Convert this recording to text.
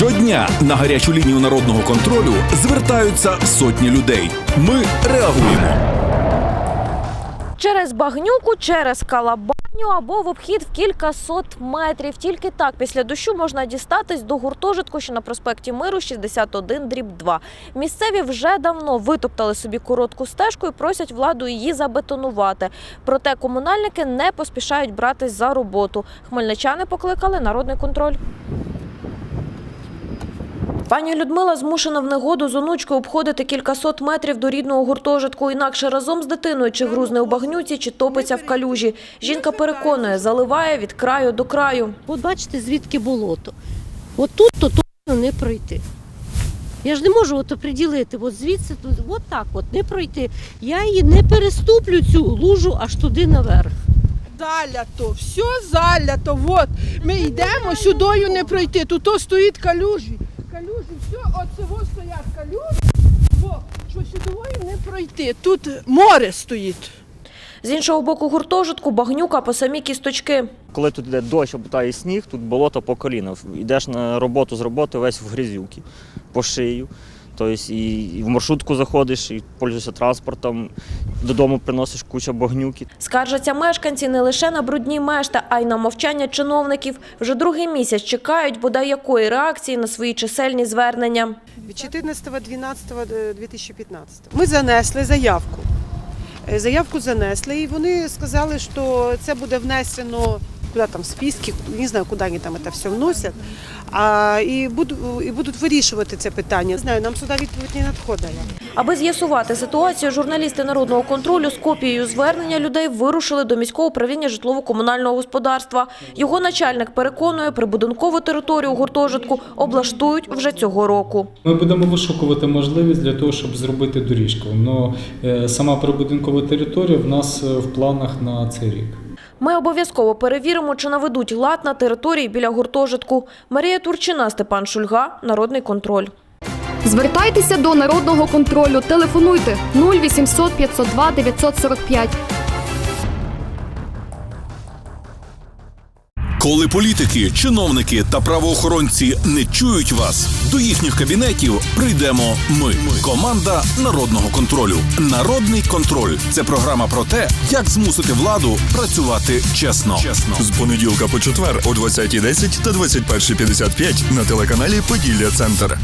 Щодня на гарячу лінію народного контролю звертаються сотні людей. Ми реагуємо. Через багнюку, через калабаню або в обхід в кілька сот метрів. Тільки так після дощу можна дістатись до гуртожитку, що на проспекті Миру 61 дріб 2. Місцеві вже давно витоптали собі коротку стежку і просять владу її забетонувати. Проте комунальники не поспішають братись за роботу. Хмельничани покликали народний контроль. Пані Людмила змушена в негоду з онучкою обходити кількасот метрів до рідного гуртожитку. Інакше разом з дитиною чи грузне у багнюці, чи топиться в калюжі. Жінка переконує, заливає від краю до краю. От бачите, звідки болото. От тут то точно не пройти. Я ж не можу от оприділити, от звідси, тут, от так от не пройти. Я її не переступлю цю лужу аж туди наверх. Залято, все залято. Вот. Ми йдемо, сюдою не пройти. Тут то стоїть калюжі. Калюжі, все, от цього стоять калюжі. Во, що сюдою не пройти. Тут море стоїть. З іншого боку гуртожитку багнюка по самі кісточки. Коли тут йде дощ або тає сніг, тут болото по коліна. Йдеш на роботу з роботи весь в грязюки, по шию. Тобто і, і в маршрутку заходиш, і пользуєшся транспортом, додому приносиш кучу багнюки. Скаржаться мешканці не лише на брудні мешта, а й на мовчання чиновників. Вже другий місяць чекають бодай якої реакції на свої чисельні звернення. від 14.12.2015. Ми занесли заявку. Е, Заявку занесли, і вони сказали, що це буде внесено куди там списки, не знаю, куди вони там це все вносять. А, і, буду, і будуть вирішувати це питання. Не знаю, нам сюди відповідь не надходила. Аби з'ясувати ситуацію, журналісти народного контролю з копією звернення людей вирушили до міського управління житлово-комунального господарства. Його начальник переконує, прибудинкову територію гуртожитку облаштують вже цього року. Ми будемо вишукувати можливість для того, щоб зробити доріжку. Но е, сама прибудинкова територія в нас е, в планах на цей рік. Ми обов'язково перевіримо, чи наведуть лад на території біля гуртожитку. Марія Турчина, Степан Шульга, Народний контроль. Звертайтеся до народного контролю. Телефонуйте 0800 502 945. Коли політики, чиновники та правоохоронці не чують вас, до їхніх кабінетів прийдемо ми. Команда народного контролю. Народний контроль це програма про те, як змусити владу працювати чесно. Чесно З понеділка по четвер о 20.10 та 21.55 на телеканалі Поділля Центр.